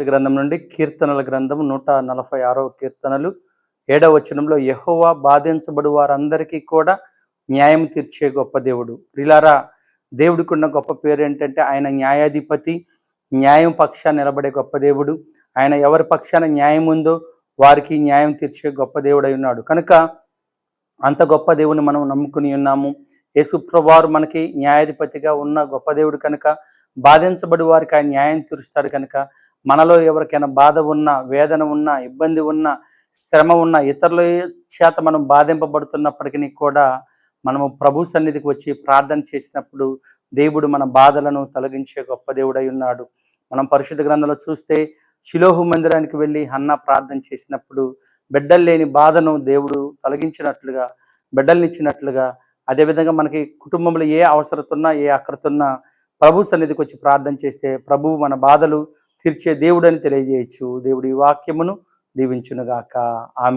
పరిశుద్ధ గ్రంథం నుండి కీర్తనల గ్రంథం నూట నలభై ఆరవ కీర్తనలు. ఏడవ వచనంలో యెహోవా బాధించబడు వారందరికీ కూడా న్యాయం తీర్చే గొప్ప దేవుడు. ప్రిలారా దేవుడికి ఉన్న గొప్ప పేరు ఏంటంటే ఆయన న్యాయాధిపతి న్యాయం పక్షాన నిలబడే గొప్ప దేవుడు. ఆయన ఎవరి పక్షాన న్యాయం ఉందో వారికి న్యాయం తీర్చే గొప్ప దేవుడై ఉన్నాడు. కనుక అంత గొప్ప దేవుని మనం నమ్ముకుని ఉన్నాము. యేసుప్రభువారు మనకి న్యాయాధిపతిగా ఉన్న గొప్ప దేవుడు కనుక బాధించబడి వారికి ఆయన న్యాయం తీరుస్తాడు కనుక మనలో ఎవరికైనా బాధ ఉన్నా వేదన ఉన్నా ఇబ్బంది ఉన్నా శ్రమ ఉన్న ఇతరుల చేత మనం బాధింపబడుతున్నప్పటికీ కూడా మనము ప్రభు సన్నిధికి వచ్చి ప్రార్థన చేసినప్పుడు దేవుడు మన బాధలను తొలగించే గొప్ప దేవుడై ఉన్నాడు. మనం పరిశుద్ధ గ్రంథంలో చూస్తే శిలోహు మందిరానికి వెళ్ళి అన్న ప్రార్థన చేసినప్పుడు బిడ్డలు లేని బాధను దేవుడు తొలగించినట్లుగా బిడ్డల్నిచ్చినట్లుగా అదేవిధంగా మనకి కుటుంబంలో ఏ అవసరత ఉన్నా ఏ అక్రత ఉన్నా ప్రభు సన్నిధికి వచ్చి ప్రార్థన చేస్తే ప్రభువు మన బాధలు తీర్చే దేవుడని తెలియజేయచ్చు. దేవుడి వాక్యమును దీవించునుగాక. ఆమె